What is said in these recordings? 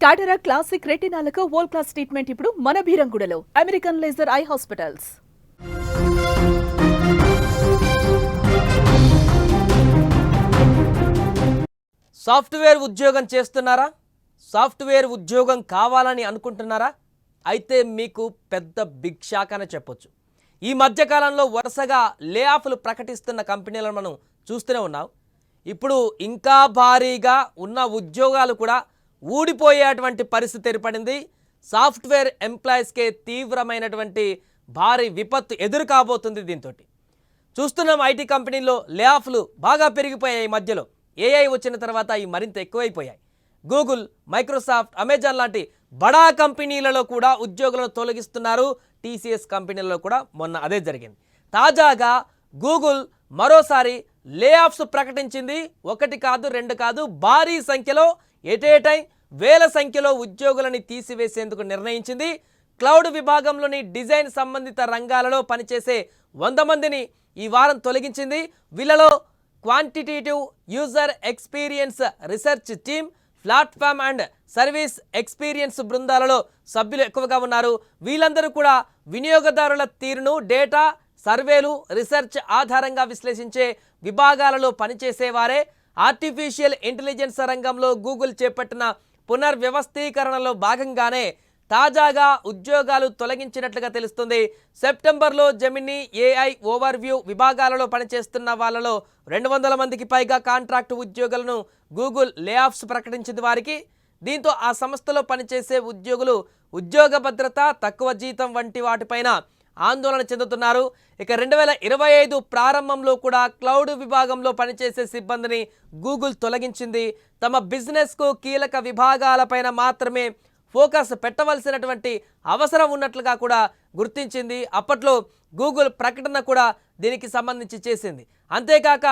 టాటరా classic రెటినాలకు world class treatment ఇప్పుడు మన బీరంగుడలో American laser eye hospitals software ఉద్యోగం చేస్తున్నారా? సాఫ్ట్వేర్ ఉద్యోగం కావాలని అనుకుంటున్నారా? అయితే మీకు పెద్ద బిగ్ షాక్ అనే చెప్పొచ్చు. ఈ మధ్యకాలంలో వరుసగా లే ఆఫ్లు ప్రకటిస్తున్న కంపెనీలను మనం చూస్తూనే ఉన్నాం. ఇప్పుడు ఇంకా భారీగా ఉన్న ఉద్యోగాలు కూడా ఊడిపోయేటువంటి పరిస్థితి ఏర్పడింది. సాఫ్ట్వేర్ ఎంప్లాయీస్కే తీవ్రమైనటువంటి భారీ విపత్తు ఎదురు కాబోతుంది దీంతో చూస్తున్నాం ఐటీ కంపెనీల్లో లే ఆఫ్లు బాగా పెరిగిపోయాయి ఈ మధ్యలో. ఏఐ వచ్చిన తర్వాత అవి మరింత ఎక్కువైపోయాయి. గూగుల్ మైక్రోసాఫ్ట్ అమెజాన్ లాంటి బడా కంపెనీలలో కూడా ఉద్యోగులను తొలగిస్తున్నారు. టీసీఎస్ కంపెనీలలో కూడా మొన్న అదే జరిగింది. తాజాగా గూగుల్ మరోసారి లే ఆఫ్స్ ప్రకటించింది. ఒకటి కాదు రెండు కాదు భారీ సంఖ్యలో ఏటేటై వేల సంఖ్యలో ఉద్యోగులని తీసివేసేందుకు నిర్ణయించింది. క్లౌడ్ విభాగంలోని డిజైన్ సంబంధిత రంగాలలో పనిచేసే వంద మందిని ఈ వారం తొలగించింది. వీళ్ళలో quantitative user experience research team platform and service experience బృందాలలో సభ్యులు ఎక్కువగా ఉన్నారు. వీళ్ళందరూ కూడా వినియోగదారుల తీరును డేటా సర్వేలు రీసెర్చ్ ఆధారంగా విశ్లేషించే విభాగాలలో పనిచేసేవారే. ఆర్టిఫిషియల్ ఇంటెలిజెన్స్ రంగంలో గూగుల్ చేపట్టిన పునర్వ్యవస్థీకరణలో భాగంగానే తాజాగా ఉద్యోగాలు తొలగించినట్లుగా తెలుస్తుంది. సెప్టెంబర్లో జెమిని ఏఐ ఓవర్వ్యూ విభాగాలలో పనిచేస్తున్న వాళ్ళలో రెండు వందల మందికి పైగా కాంట్రాక్ట్ ఉద్యోగులను గూగుల్ లేఆఫ్స్ ప్రకటించింది వారికి. దీంతో ఆ సంస్థలో పనిచేసే ఉద్యోగులు ఉద్యోగ భద్రత తక్కువ జీతం వంటి వాటిపైన ఆందోళన చెందుతున్నారు. ఇక రెండు వేల ఇరవై ఐదు ప్రారంభంలో కూడా క్లౌడ్ విభాగంలో పనిచేసే సిబ్బందిని గూగుల్ తొలగించింది. తమ బిజినెస్కు కీలక విభాగాలపైన మాత్రమే ఫోకస్ పెట్టవలసినటువంటి అవసరం ఉన్నట్లుగా కూడా గుర్తించింది. అప్పట్లో గూగుల్ ప్రకటన కూడా దీనికి సంబంధించి చేసింది. అంతేకాక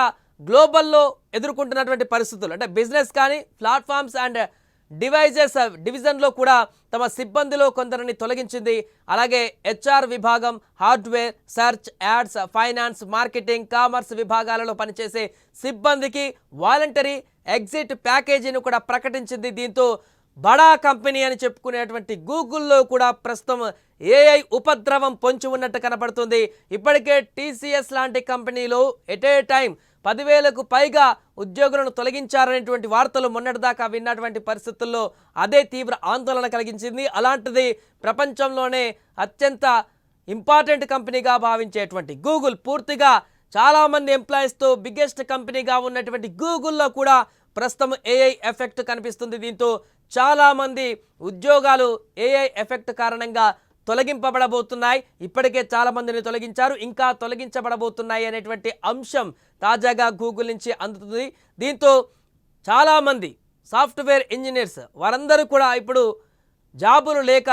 గ్లోబల్లో ఎదుర్కొంటున్నటువంటి పరిస్థితులు అంటే బిజినెస్ కానీ ప్లాట్ఫామ్స్ అండ్ డివైజెస్ డివిజన్లో కూడా తమ సిబ్బందిలో కొందరిని తొలగించింది. అలాగే హెచ్ఆర్ విభాగం hardware search ads finance marketing commerce విభాగాలలో పనిచేసే సిబ్బందికి వాలంటరీ ఎగ్జిట్ ప్యాకేజీని కూడా ప్రకటించింది. దీంతో బడా కంపెనీ అని చెప్పుకునేటువంటి గూగుల్లో కూడా ప్రస్తుతం ఏఐ ఉపద్రవం పొంచి ఉన్నట్టు కనపడుతుంది. ఇప్పటికే టీసీఎస్ లాంటి కంపెనీలు ఎట్ ఏ టైం పదివేలకు పైగా ఉద్యోగులను తొలగించారనేటువంటి వార్తలు మొన్నటిదాకా విన్నటువంటి పరిస్థితుల్లో అదే తీవ్ర ఆందోళన కలిగించింది. అలాంటిది ప్రపంచంలోనే అత్యంత ఇంపార్టెంట్ కంపెనీగా భావించేటువంటి గూగుల్ పూర్తిగా చాలామంది ఎంప్లాయీస్తో బిగ్గెస్ట్ కంపెనీగా ఉన్నటువంటి గూగుల్లో కూడా ప్రస్తుతం ఏఐ ఎఫెక్ట్ కనిపిస్తుంది. దీంతో చాలామంది ఉద్యోగాలు ఏఐ ఎఫెక్ట్ కారణంగా తొలగింపబడబోతున్నాయి. ఇప్పటికే చాలా మందిని తొలగించారు. ఇంకా తొలగించబడబోతున్నాయి అనేటువంటి అంశం తాజాగా గూగుల్ నుంచి అందుతుంది. దీంతో చాలామంది సాఫ్ట్వేర్ ఇంజనీర్స్ వారందరూ కూడా ఇప్పుడు జాబులు లేక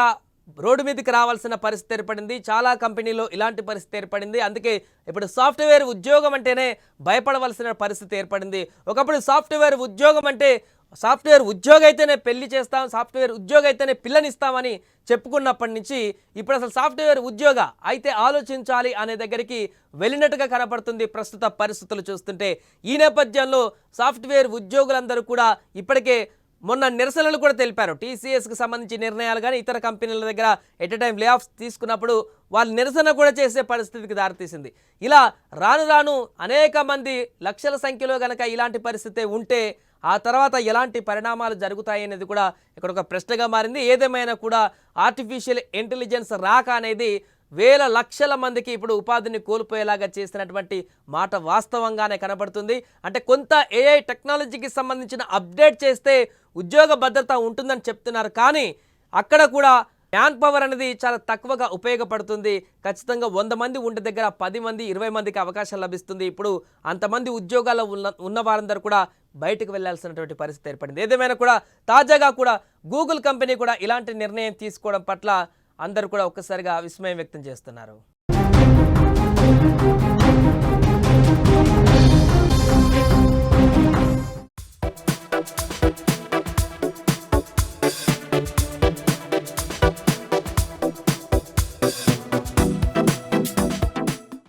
రోడ్డు మీదకి రావాల్సిన పరిస్థితి ఏర్పడింది. చాలా కంపెనీలో ఇలాంటి పరిస్థితి ఏర్పడింది. అందుకే ఇప్పుడు సాఫ్ట్వేర్ ఉద్యోగం అంటేనే భయపడవలసిన పరిస్థితి ఏర్పడింది. ఒకప్పుడు సాఫ్ట్వేర్ ఉద్యోగం అంటే సాఫ్ట్వేర్ ఉద్యోగం అయితేనే పెళ్ళి చేస్తాం సాఫ్ట్వేర్ ఉద్యోగం అయితేనే పిల్లనిస్తామని చెప్పుకున్నప్పటి నుంచి ఇప్పుడు అసలు సాఫ్ట్వేర్ ఉద్యోగ అయితే ఆలోచించాలి అనే దగ్గరికి వెళ్ళినట్టుగా కనపడుతుంది ప్రస్తుత పరిస్థితులు చూస్తుంటే. ఈ నేపథ్యంలో సాఫ్ట్వేర్ ఉద్యోగులందరూ కూడా ఇప్పటికే మొన్న నిరసనలు కూడా తెలిపారు. టీసీఎస్కి సంబంధించి నిర్ణయాలు కానీ ఇతర కంపెనీల దగ్గర at a time lay off తీసుకున్నప్పుడు వాళ్ళు నిరసన కూడా చేసే పరిస్థితికి దారితీసింది. ఇలా రాను రాను అనేక మంది లక్షల సంఖ్యలో కనుక ఇలాంటి పరిస్థితి ఉంటే ఆ తర్వాత ఎలాంటి పరిణామాలు జరుగుతాయి అనేది కూడా ఇక్కడ ఒక ప్రశ్నగా మారింది. ఏదేమైనా కూడా ఆర్టిఫిషియల్ ఇంటెలిజెన్స్ రాక అనేది వేల లక్షల మందికి ఇప్పుడు ఉపాధిని కోల్పోయేలాగా చేసినటువంటి మాట వాస్తవంగానే కనబడుతుంది. అంటే కొంత ఏఐ టెక్నాలజీకి సంబంధించిన అప్డేట్ చేస్తే ఉద్యోగ భద్రత ఉంటుందని చెప్తున్నారు. కానీ అక్కడ కూడా మ్యాన్ పవర్ అనేది చాలా తక్కువగా ఉపయోగపడుతుంది. ఖచ్చితంగా వంద మంది ఉండే దగ్గర పది మంది ఇరవై మందికి అవకాశం లభిస్తుంది. ఇప్పుడు అంతమంది ఉద్యోగాల్లో ఉన్న ఉన్న వారందరూ కూడా బయటకు వెళ్ళాల్సినటువంటి పరిస్థితి ఏర్పడింది. ఏదేమైనా కూడా తాజాగా కూడా గూగుల్ కంపెనీ కూడా ఇలాంటి నిర్ణయం తీసుకోవడం పట్ల అందరూ కూడా ఒక్కసారిగా విస్మయం వ్యక్తం చేస్తున్నారు.